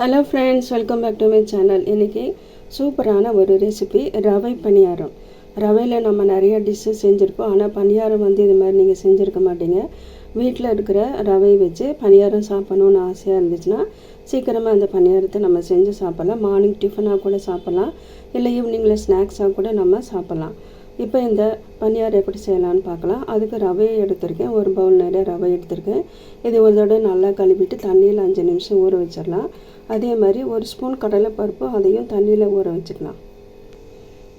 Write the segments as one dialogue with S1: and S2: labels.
S1: Hello friends welcome back to my channel இன்றைக்கி சூப்பரான ஒரு ரெசிபி ரவை பணியாரம். ரவையில் நம்ம நிறைய டிஷ்ஷு செஞ்சுருப்போம். ஆனால் பணியாரம் வந்து இது மாதிரி நீங்கள் செஞ்சுருக்க மாட்டீங்க. வீட்டில் இருக்கிற ரவை வச்சு பணியாரம் சாப்பிடணுன்னு ஆசையாக இருந்துச்சுன்னா சீக்கிரமாக அந்த பணியாரத்தை நம்ம செஞ்சு சாப்பிட்லாம். மார்னிங் டிஃபனாக கூட சாப்பிட்லாம். இல்லை ஈவினிங்கில் ஸ்நாக்ஸாக கூட நம்ம சாப்பிட்லாம். இப்போ இந்த பனியார் எப்படி செய்யலாம்னு பார்க்கலாம். அதுக்கு ரவையை எடுத்திருக்கேன். ஒரு பவுல் நிறைய ரவை எடுத்திருக்கேன். இது ஒரு தடவை நல்லா கழுவிட்டு தண்ணியில் அஞ்சு நிமிஷம் ஊற வச்சிடலாம். அதே மாதிரி ஒரு ஸ்பூன் கடலைப்பருப்பு அதையும் தண்ணியில் ஊற வச்சுக்கலாம்.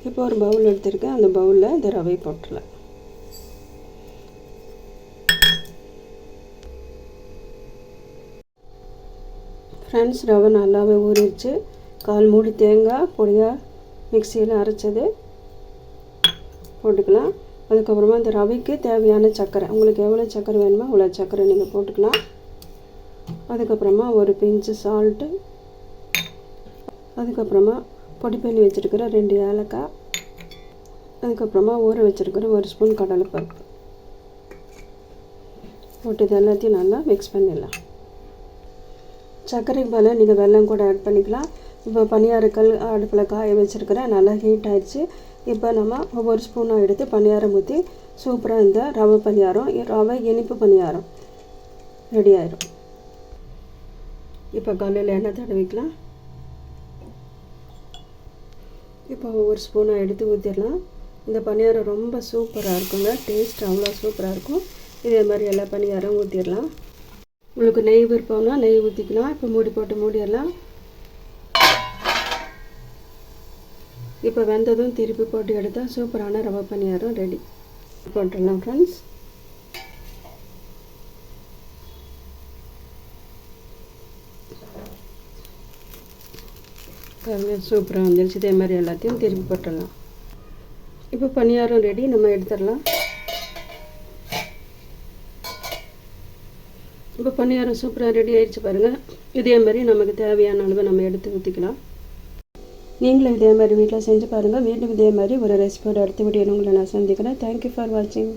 S1: இப்போ ஒரு பவுல் எடுத்திருக்கேன். அந்த பவுலில் இந்த ரவை போட்டுடலாம். ஃப்ரெண்ட்ஸ் ரவை நல்லாவே ஊறிடுச்சு. கால் மூடி தேங்காய் பொடியாக மிக்சியில் அரைச்சது. போட்டுக்கலாம். அதுக்கப்புறமா இந்த ரவைக்கு தேவையான சர்க்கரை உங்களுக்கு எவ்வளோ சர்க்கரை வேணுமோ அவ்வளோ சர்க்கரை நீங்கள் போட்டுக்கலாம். அதுக்கப்புறமா ஒரு பிஞ்சு சால்ட்டு அதுக்கப்புறமா பொடி பண்ணி வச்சுருக்கிற ரெண்டு ஏலக்காய். அதுக்கப்புறமா ஊற வச்சுருக்கிற ஒரு ஸ்பூன் கடலைப்பருப்பு. போட்டு இது எல்லாத்தையும் நல்லா மிக்ஸ் பண்ணிடலாம். சர்க்கரைக்கு பதிலாக நீங்கள் வெல்லம் கூட ஆட் பண்ணிக்கலாம். இப்போ பனியாரக்கல் அடுப்பில் காய வச்சுருக்கிறேன் நல்லா ஹீட் ஆயிடுச்சு. இப்போ நம்ம ஒவ்வொரு ஸ்பூனாக எடுத்து பணியாரம் ஊற்றி சூப்பராக இந்த ரவை பணியாரம் ரவை இனிப்பு பணியாரம் ரெடி ஆயிடும் இப்போ காலையில் எண்ணெய் தடவிக்கலாம். இப்போ ஒவ்வொரு ஸ்பூனாக எடுத்து ஊற்றிடலாம் இந்த பணியாரம் ரொம்ப சூப்பராக இருக்குங்க. டேஸ்ட் அவ்வளோ சூப்பராக இருக்கும். இதே மாதிரி எல்லா பணியாரம் ஊற்றிடலாம் உங்களுக்கு நெய் விருப்பம்னா நெய் ஊற்றிக்கலாம் இப்போ மூடி போட்டு மூடிடலாம். இப்போ வெந்ததும் திருப்பி போட்டு எடுத்தால் சூப்பரான ரவை பணியாரம் ரெடி. போட்டுடலாம் ஃப்ரெண்ட்ஸ் சூப்பராக வந்துருச்சு. இதே மாதிரி எல்லாத்தையும் திருப்பி போட்டுடலாம். இப்போ பணியாரம் ரெடி. நம்ம எடுத்துடலாம். இப்போ பணியாரம் சூப்பராக ரெடி ஆயிடுச்சு பாருங்கள் இதே மாதிரி நமக்கு தேவையான அளவு நம்ம எடுத்து ஊற்றிக்கலாம் நீங்களும் இதே மாதிரி வீட்டில் செஞ்சு பாருங்கள் மீண்டும் இதே மாதிரி ஒரு ரெசிபியோட அடுத்த வீடியோ உங்களை நான் சந்திக்கிறேன். தேங்க்யூ ஃபார் வாட்சிங்